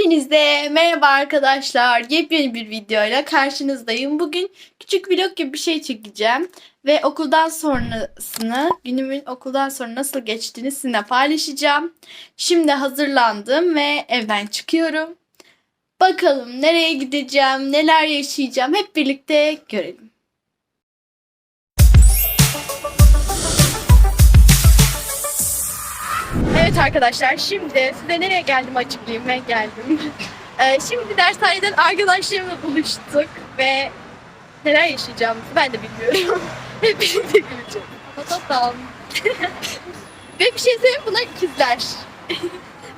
Hepinize merhaba arkadaşlar. Yepyeni bir videoyla karşınızdayım. Bugün küçük vlog gibi bir şey çekeceğim. Ve okuldan sonrasını, günümün okuldan sonra nasıl geçtiğini sizinle paylaşacağım. Şimdi hazırlandım ve evden çıkıyorum. Bakalım nereye gideceğim, neler yaşayacağım hep birlikte görelim. Evet arkadaşlar şimdi size nereye geldim açıklayayım ben geldim. Ee, şimdi dershaneden arkadaşlarımla buluştuk ve neler yaşayacağımızı ben de bilmiyorum. Hep birlikte göreceğiz. Tamam. ve bir şey söyleyeyim bunlar ikizler.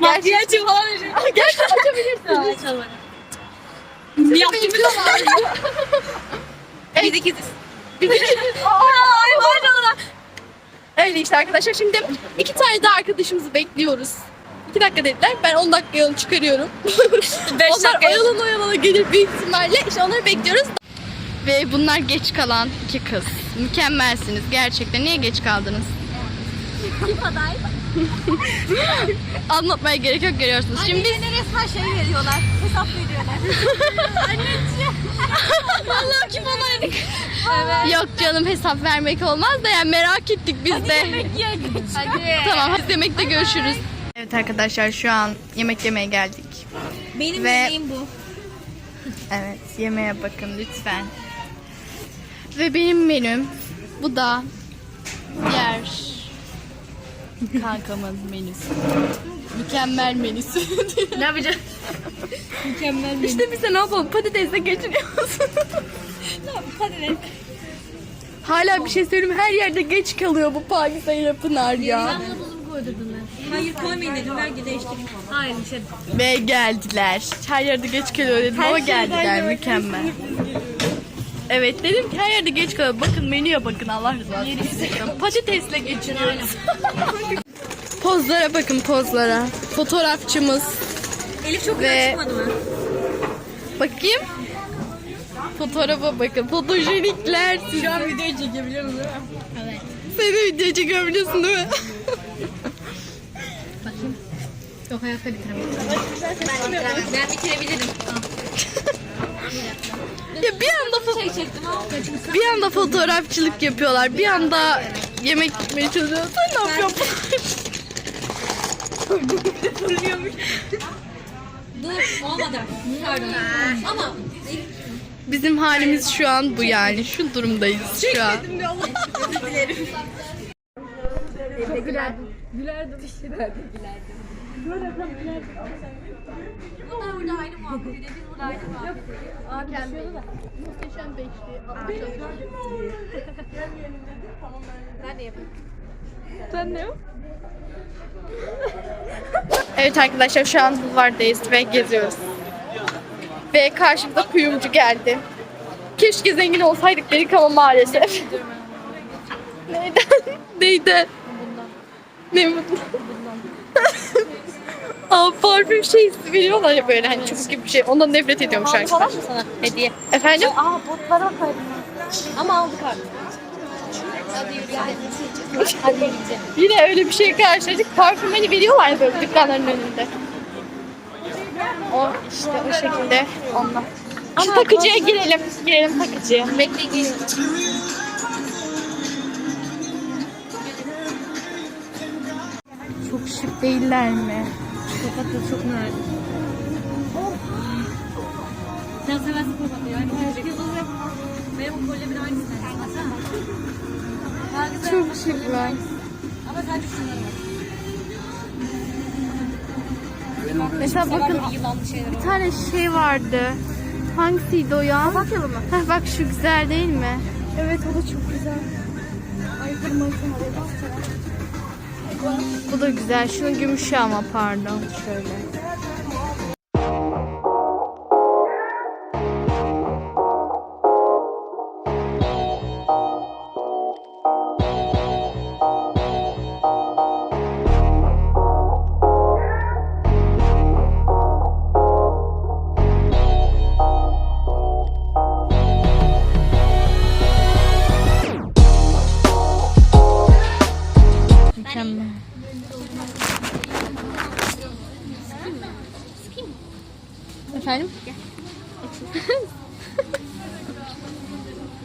Makyajı falan Gerçekten açabilirsiniz. Açalım. Yaptığımız bekliyorlar. Biz ikiziz. Biz ikimiz. Ay maşallah. Öyle işte arkadaşlar. Şimdi iki tane daha arkadaşımızı bekliyoruz. İki dakika dediler. Ben 10 dakika yolu çıkarıyorum. Beş onlar dakika. oyalana oyalana gelir büyük ihtimalle. İşte onları bekliyoruz. Ve bunlar geç kalan iki kız. Mükemmelsiniz gerçekten. Niye geç kaldınız? Kim aday? Anlatmaya gerek yok görüyorsunuz. Şimdi Şimdi resmen şey veriyorlar. Hesap veriyorlar. Anneciğim. Vallahi kim onaydık? Evet. yok canım hesap vermek olmaz da yani merak ettik biz de. Yemek yiyelim. Hadi. Tamam hadi yemekte görüşürüz. Evet arkadaşlar şu an yemek yemeye geldik. Benim Ve- yemeğim bu. Evet, yemeğe bakın lütfen. Ve benim menüm bu da diğer kankamın menüsü. Mükemmel menüsü. Ne yapacağız? Mükemmel bir. işte biz de ne yapalım? Patatesle geçiniyoruz. Ne? Hala bir şey söyleyeyim her yerde geç kalıyor bu Pakize ile Pınar ya. Ben buna tuzumu koydurdum ben. Hayır koymayın dedim. Ver değiştireyim. Hayır şey. Ve geldiler. Her yerde geç kalıyor dedim ama geldiler mükemmel. Evet dedim ki her yerde geç kalıyor. Bakın menüye bakın Allah rızası için. Patatesle geçiniyoruz. pozlara bakın pozlara. Fotoğrafçımız. Elif çok Ve- güzel çıkmadı mı? Bakayım. Fotoğrafa bakın. Fotojenikler siz. Şu an videoyu çekebiliyor musun? Evet. Seni video çekebiliyorsun değil mi? Yok hayatta bitiremem. Ben bitirebilirim. ya bir Şey bir anda fotoğrafçılık yapıyorlar. Bir anda yemek yemeye çalışıyorlar. Sen ne yapıyorsun? Dur olmadı. Pardon. Ama Bizim halimiz şu an bu yani. Şu durumdayız şu an. Bunlar burada aynı muhabbet ediyor. Biz burada aynı muhabbet ediyoruz. Muhteşem beşli. Ben de yapayım. Sen ne Evet arkadaşlar şu an bulvardayız ve geziyoruz. Ve karşımıza kuyumcu geldi. Keşke zengin olsaydık dedik ama maalesef. Neyden? Neyden? Ne mutlu. Aa, parfüm şey veriyorlar ya böyle hani çubuk gibi bir şey. Ondan nefret ediyormuş Aldı arkadaşlar. falan mı sana? Hediye. Efendim? Aa botlara koydum. Ama aldık artık. Hadi yürüyelim. Hadi yürüyelim. Yine öyle bir şey karşılaştık. Parfüm hani veriyorlar ya böyle dükkanların önünde. O işte o şekilde onlar. Şu takıcıya girelim. Girelim takıcıya. Bekle gelin. Çok şık değiller mi? Papatya çok nadir. Sen seversin papatya. Yani yıldız yapma. Benim bu kolyemin aynısı. Baksana. Daha güzel Çok şıklar. aynısı. Ama sadece şunları var. Mesela bakın Sever böyle yılanlı şeyler bir tane şey vardı. Hangisiydi o ya? Papatyalı mı? Heh, bak şu güzel değil mi? Evet o da çok güzel. Ay kırmızı Bu da güzel. Şunun gümüşü ama pardon. Şöyle.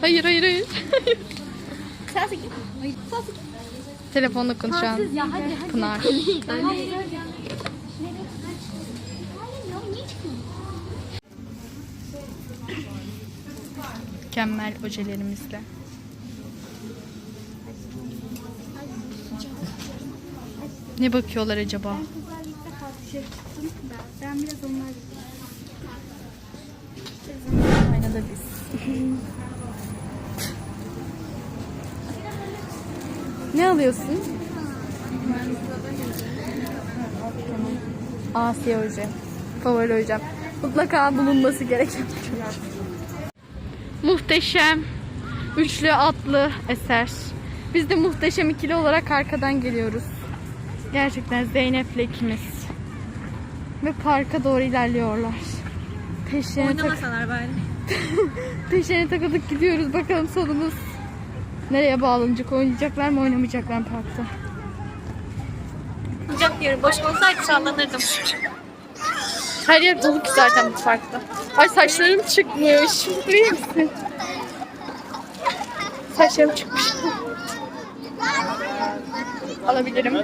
Hayır hayır hayır. Telefonla konuşan. Pınar. Mükemmel ojelerimizle. Ne bakıyorlar acaba? Ben biraz onlar Aynada biz. Ne alıyorsun? Asya hoca. Favori hocam. Mutlaka bulunması gereken. Muhteşem. Üçlü atlı eser. Biz de muhteşem ikili olarak arkadan geliyoruz. Gerçekten Zeynep'le ikimiz. Ve parka doğru ilerliyorlar. Peşlerine tak- Oynamasalar bari. Peşine takılıp gidiyoruz. Bakalım sonumuz nereye bağlanacak? Oynayacaklar mı oynamayacaklar mı parkta? Olacak diyorum. Boş olsaydı sallanırdım. Her yer dolu ki zaten bu parkta. Ay saçlarım çıkmış. Duyuyor musun? Saçlarım çıkmış. Alabilirim.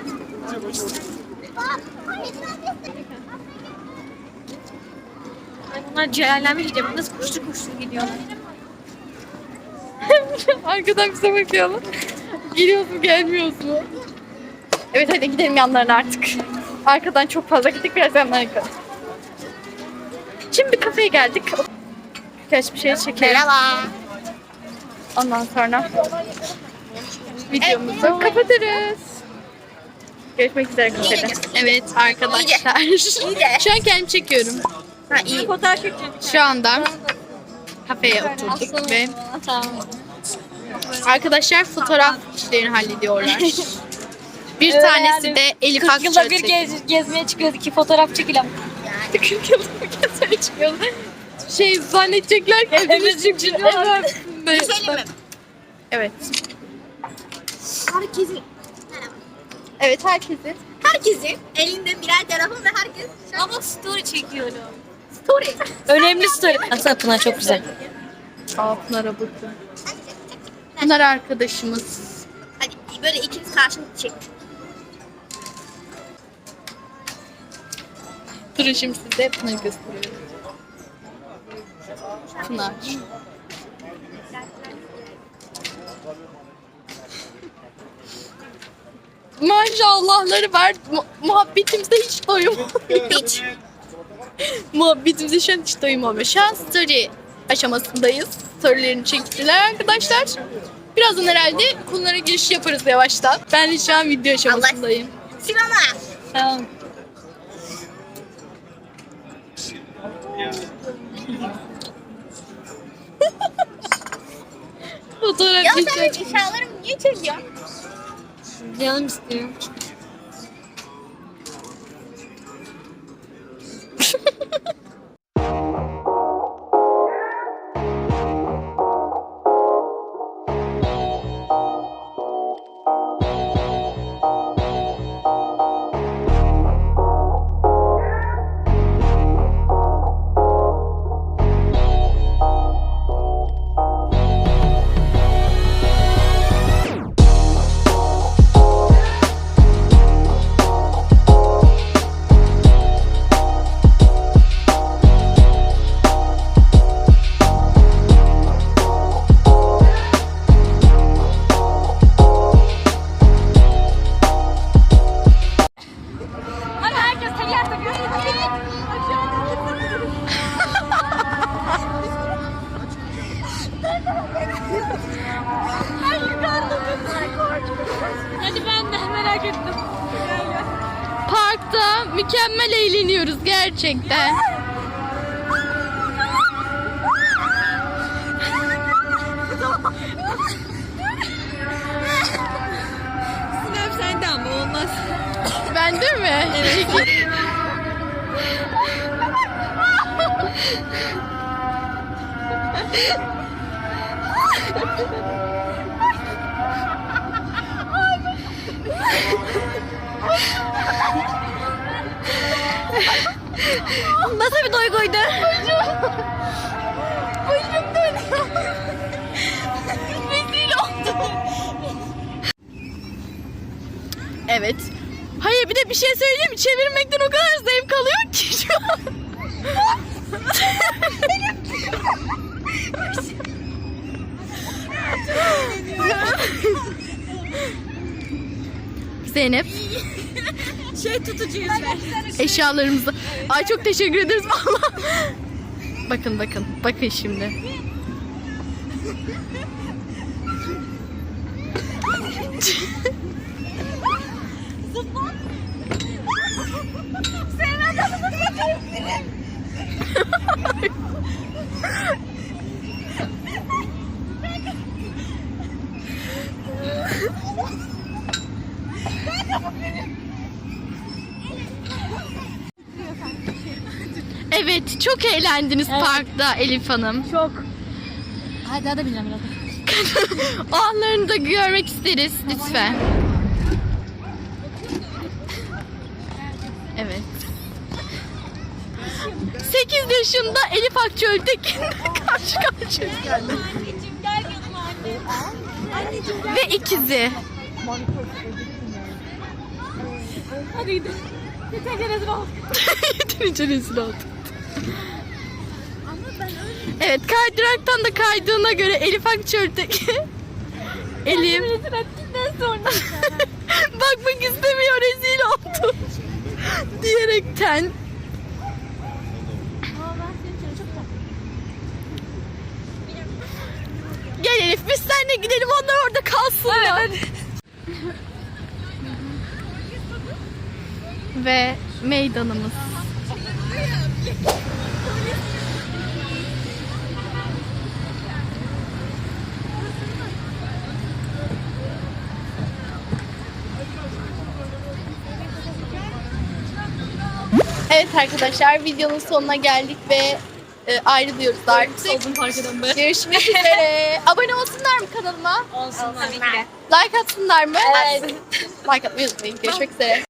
Ay bunlar celallenmiş iyice. Nasıl kuşlu kuşlu gidiyorlar. Arkadan bize bakıyorlar. Gelmiyoruz mu? Evet hadi gidelim yanlarına artık. Arkadan çok fazla gittik biraz yanlarına gidelim. Şimdi bir kafeye geldik. Birkaç bir şey çekelim. Merhaba. Ondan sonra videomuzu kapatırız. Görüşmek üzere kafede. Evet arkadaşlar. Şu an kendim çekiyorum. Ha iyi. Fotoğraf. Şu anda kafeye oturduk ve Tamam. Arkadaşlar fotoğraf işlerini hallediyorlar. Bir tanesi de Elif 40 yılda bir Akçöl. gez, gezmeye çıkıyoruz. iki fotoğraf çekelim. 40 yılda bir gezmeye çıkıyoruz. Şey zannedecekler ki evimiz çünkü. Evet. Evet. herkesin Evet herkesin. herkesin elinde birer telefon ve herkes Ama story çekiyorum. Story. Önemli story. Aslında Pınar çok güzel. Aa Pınar'a bakın. Pınar arkadaşımız. Hadi böyle ikiniz karşılıklı çek. Durun şimdi size Pınar'ı gösteriyorum. Pınar. Maşallahları var. Mu- muhabbetimize hiç doyum. hiç. Muhabbetimize şu an hiç doyum. Şu an story aşamasındayız. Storylerini çektiler arkadaşlar. Birazdan herhalde konulara giriş yaparız yavaştan. Ben de şu an video aşamasındayım. Sinema. Tamam. Fotoğraf Ya çekiyorum. sen eşyalarımı niye çekiyorsun? Canım istiyor. Hadi ben de merak ettim. Parkta mükemmel eğleniyoruz gerçekten. Sınav sende ama olmaz. Bende mi? Evet. Evet. Hayır bir de bir şey söyleyeyim mi? Çevirmekten o kadar zevk alıyor ki şu an. Zeynep. Şey tutucuyuz ver. Eşyalarımızı. Ay çok teşekkür ederiz valla. bakın bakın. Bakın şimdi. Evet çok eğlendiniz parkta Elif Hanım. Çok. Hadi hadi bineceğim biraz. o anlarını da görmek isteriz lütfen. 8 yaşında Elif Akçöl'deki karşı karşıyayız geldi. Anneciğim gel yanıma anne. Anneciğim gel. Ve ikizi. Hadi gidelim. Yeter rezil olduk. Yeterince rezil olduk. Evet kaydıraktan da kaydığına göre Elif Akçöl'deki Elif Rezil ettikten sonra. bakmak istemiyor rezil oldu diyerekten Aa ben senin için çok tatlı. Gel Elif biz seninle gidelim onlar orada kalsınlar. Ve meydanımız. Evet arkadaşlar videonun sonuna geldik ve e, ayrılıyoruz artık. Oldum fark eden be. Görüşmek üzere. Abone olsunlar mı kanalıma? Olsun tabii ki de. Like atsınlar mı? Evet. Like atmayı unutmayın. Görüşmek üzere.